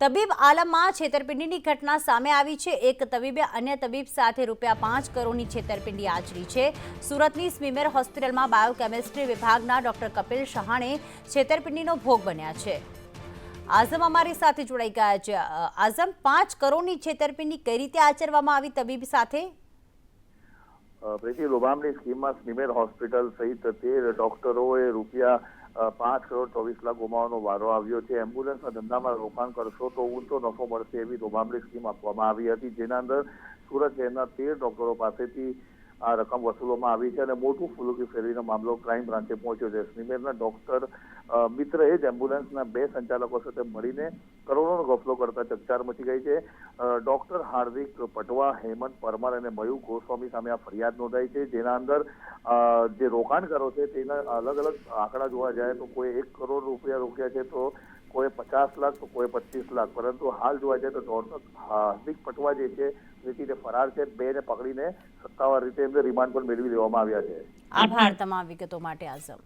તબીબ આલમમાં છેતરપિંડીની ઘટના સામે આવી છે. એક તબીબે અન્ય તબીબ સાથે રૂપિયા પાંચ કરોડની છેતરપિંડી આચરી છે. સુરતની સ્મીમેર હોસ્પિટલમાં બાયોકેમિસ્ટ્રી વિભાગના ડોક્ટર કપિલ શહાણે છેતરપિંડીનો ભોગ બન્યા છે. આઝમ અમારી સાથે જોડાઈ ગયા છે. આઝમ, પાંચ કરોડની છેતરપિંડી કઈ રીતે આચરવામાં આવી તબીબ સાથે? પ્રીતિ, લોભામણી સ્કીમમાં સ્મીમેર હોસ્પિટલ સહિત તેર ડોક્ટરોએ રૂપિયા પાંચ કરોડ ચોવીસ લાખ ગુમાવવાનો વારો આવ્યો છે. એમ્બ્યુલન્સના ધંધામાં રોકાણ કરશો તો ઊંચો નફો મળશે એવી લોભામણી સ્કીમ આપવામાં આવી હતી, જેના અંદર સુરત શહેરના તેર ડોક્ટરો પાસેથી આ રકમ વસૂલવામાં આવી છે અને મોટું ફૂલુકી ફેરવીનો મામલો ક્રાઇમ બ્રાન્ચે પહોંચ્યો છે. સ્મીમેરના ડોક્ટર મિત્ર મિત્રએ જ એમ્બ્યુલન્સના બે સંચાલકો સાથે મળીને કરોડોનો ગફલો કરતા ચકચાર મચી ગઈ છે. ડોક્ટર હાર્દિક પટવા, હેમંત પરમાર અને મયુર ગોસ્વામી સામે આ ફરિયાદ નોંધાઈ છે. જેના અંદર જે રોકાણકારો છે તેના અલગ અલગ આંકડા જોવા જાય તો કોઈ એક કરોડ રૂપિયા રોક્યા છે તો કોઈ પચાસ લાખ, તો કોઈ પચીસ લાખ. પરંતુ હાલ જોવા જાય તો ડોક્ટર હાર્દિક પટવા જે છે જેથી તે ફરાર છે, બેને પકડીને સત્તાવાર રીતે એમને રિમાન્ડ પર મેળવી લેવામાં આવ્યા છે. આભાર તમામ વિગતો માટે, આઝમ.